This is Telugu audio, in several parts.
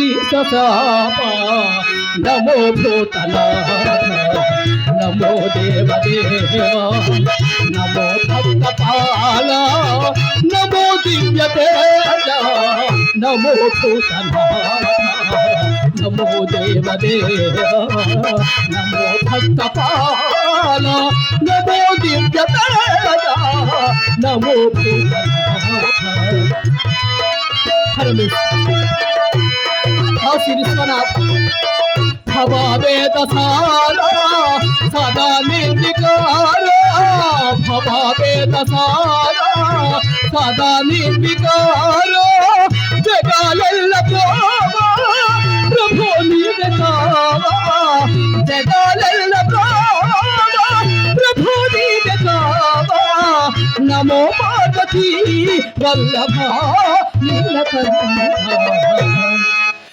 శాప నమో భూతల. నమో దేవదేవ. నమో భక్తపాల. నమో దివ్య నమో భూతల నమో దేవదేవ. నమో భక్తపాల. నమో దివ్య నమో భూతనాథ కాశీ విశ్వనాథ భవావేదసార సదా నిర్వికార. భవావేదసార సదా నిర్వికార. జగాలెల్ల ప్రభు నీవే కావా. జగాలెల్ల ప్రభు నీవే కావా. నమో పార్వతీ వల్లభ నీలకంఠ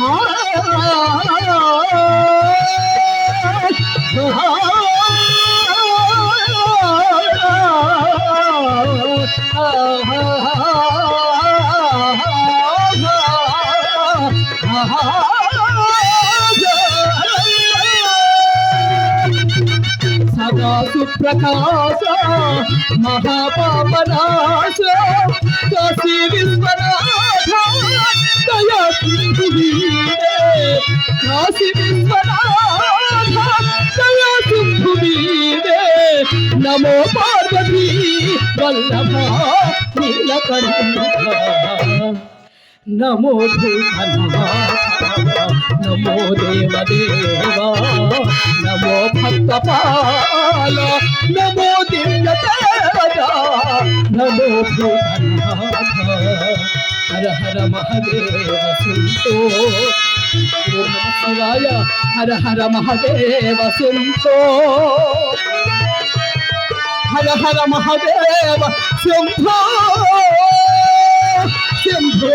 దుహా దుహా సదా సుప్రకాశ మహాపాపనాశ కాశీ విశ్వనాథ దయా కాశీ విశ్వనాథ దయా నమో పార్వతీ వల్లభ నీలకంఠ నమో భూతనాథ నమో దేవదేవా నమో భక్తపాల నమో దివ్య నమో హర హర మహదేవ సుంతో శివాయ హర హర మహదేవ సుంతో హర హర మహదేవ శంభో శంభో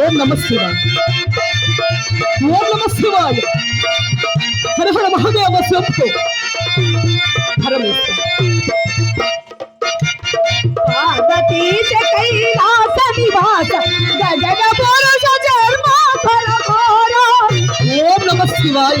ओम नमः शिवाय। ओम शिवाय। हर हर महादेव सबको पार्वती से कैलास निवास। पुरुष जन्म फल ओम शिवाय।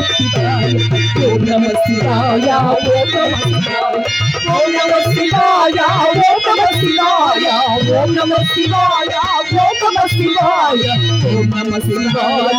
ओम नमः शिवाय ओम नमः ओम नमः ओम नमः शिवाय ओम नमः शिवाय ओम नमः शिवाय।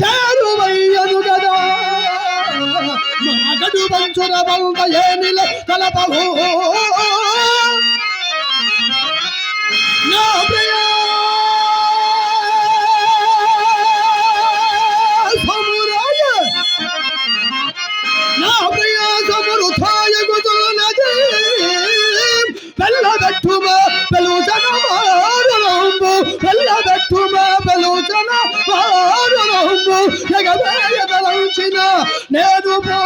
చేరువయ్యదు కదా మగడు మంచుర బౌంబయేనిల కలపవు నా వెల్లబెట్టుమా బలూచన వారులంబు వెల్లబెట్టుమా బలూచన వారులంబు ఎగవేయదలంచిన నేను పో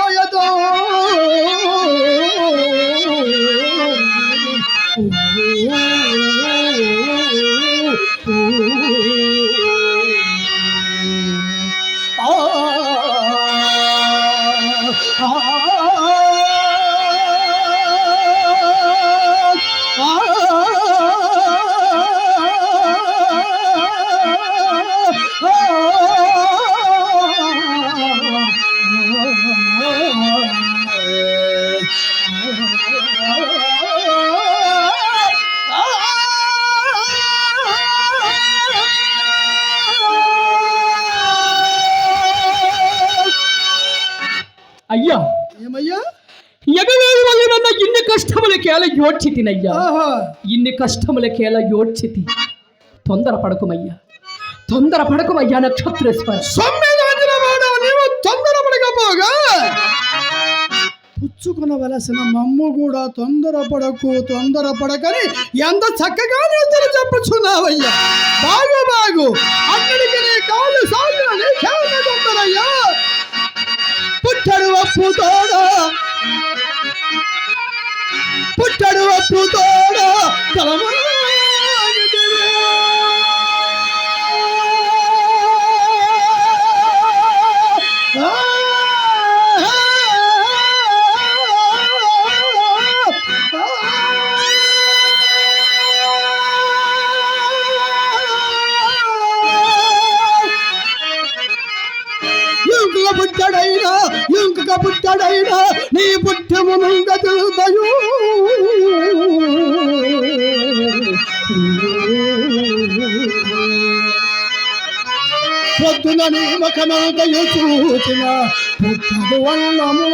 ఆహా ఇన్ని కష్టములకేల యోడ్చితి తొందర పడకుమయ్యా. తొందర పడకుమయ్యా నక్షత్రేశ్వర పుచ్చుకునవలసిన మమ్ము కూడా తొందరపడకు తొందరపడకని ఎంత చక్కగా నీతులు చెప్పుచున్నావయ్యా బాగు బాగు. అక్కడికి నీ కాళ్ళు సాగిన నీ కేవల తొందరయ్యా. పుట్టడు అప్పు తోడ. పుట్టడు అప్పు తోడ పుట్టడైనా నీ పుట్టము ముంగతుదయు పొద్దున నీ ముఖమంతయు చూచిన పుట్టదు వల్లము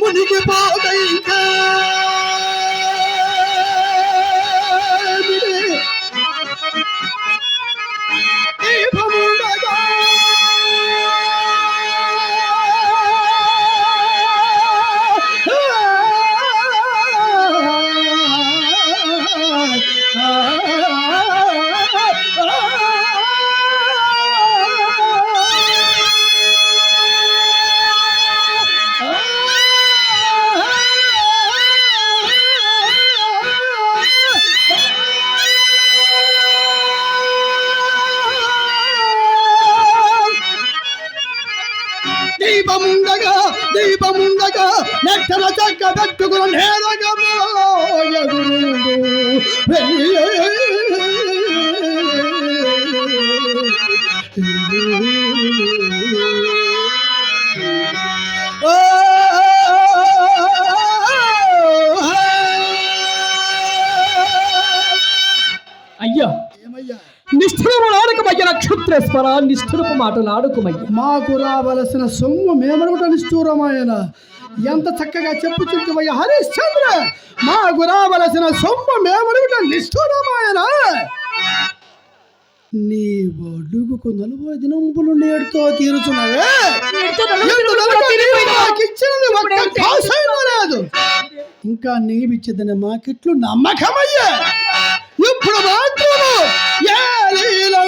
మునిగి పోదైకా దీపముండగా నెట్టల చక్క పెట్టుకుని నేరగా అయ్యా ఏమయ్యా? నిష్ఠురము ఆడుకమయ్య నక్షత్రేశ్వర నిష్ఠురపు మాటలు ఆడుకోమయ్య. మాకు రావలసిన సొమ్ము మేమనుకుంట నిష్ఠూరమాయన ఎంత చక్కగా చెప్పుచుంటువయ్య హరిశ్చంద్ర! మాకు రావలసిన సొమ్ము మేమనుకుంట నిష్ఠూరమాయన? నీ అడుగుకు నలుగు దినంబులు నేడుతో తీరుచున్నవే? లేదు. ఇంకా నీవిచ్చదని మాకిట్లు నమ్మకమయ్యా. ఇప్పుడు మాత్రము ఏ లీలలో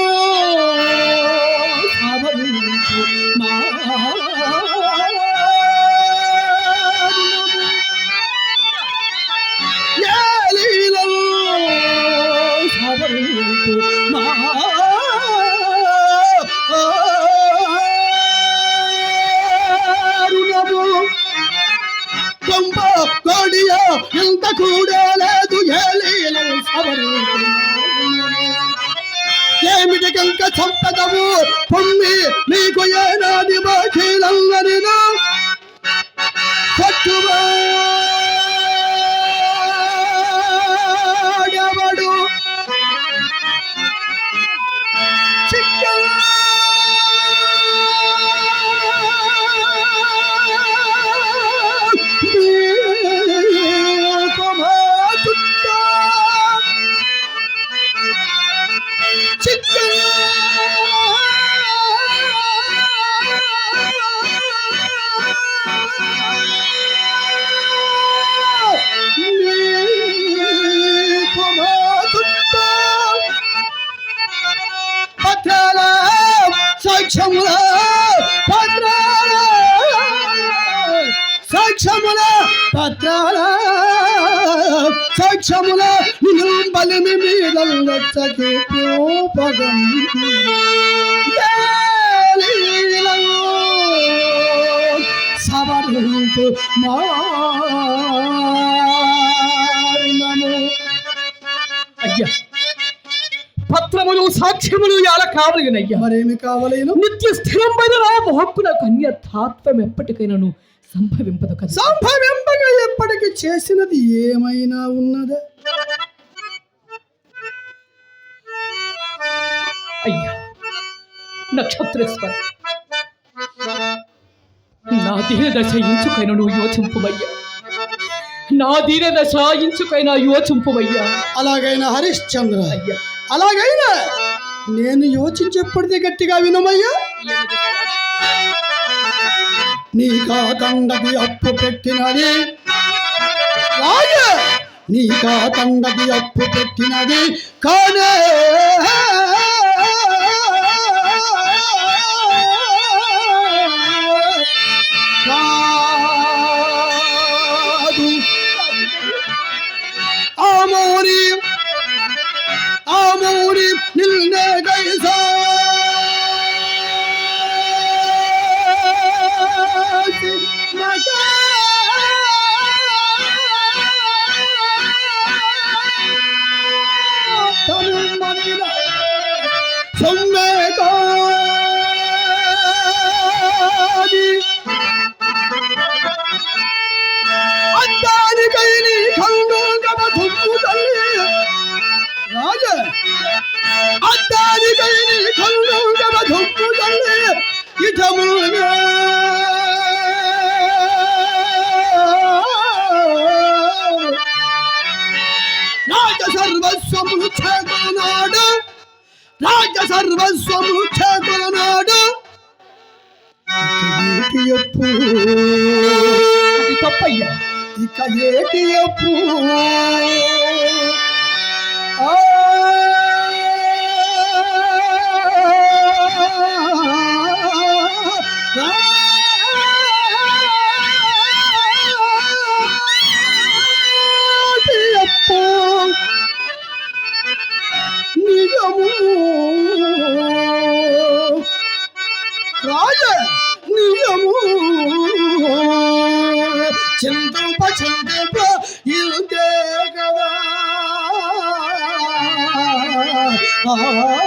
కూడలేదు ఏమిటి కంక చంపదవు పొమ్మి నీకు ఏనాది బాకీలందని సాక్ష్యముల పత్రాల సాక్ష్యముల నిన్ను బలిమి మీద సవరింపు మారునము అయ్యా పత్రములు సాక్ష్యములు ఎలా కావలిగినయ్యా. మరేమి కావలేను? నిత్య స్థిరమైన నా హక్కున కన్యతాత్వం ఎప్పటికైనాను సంభవింపదు కదా. సంభవింపగా ఎప్పటికి చేసినది ఏమైనా ఉన్నదా? అయ్యా నక్షత్రేశ్వర నా దీన దశ ఇంచుకైన నువ్వు యోచింపుమయ్యా నా దీన దశ ఇంచుకైనా యోచింపుమయ్యా అలాగైనా హరిశ్చంద్ర అయ్యా. అలాగైనా నేను యోచించేప్పటిదే గట్టిగా వినమయ్యా? నీ కాకండకి అప్పు పెట్టినది. నీ కాకండకి అప్పు పెట్టినది. కానే! రాజ సర్వస్వములు చేకొనాడు ఇక ఏటి ఎప్పు? తప్పయ్యా. ఇక ఏటి ఎప్పు? ఆ Oh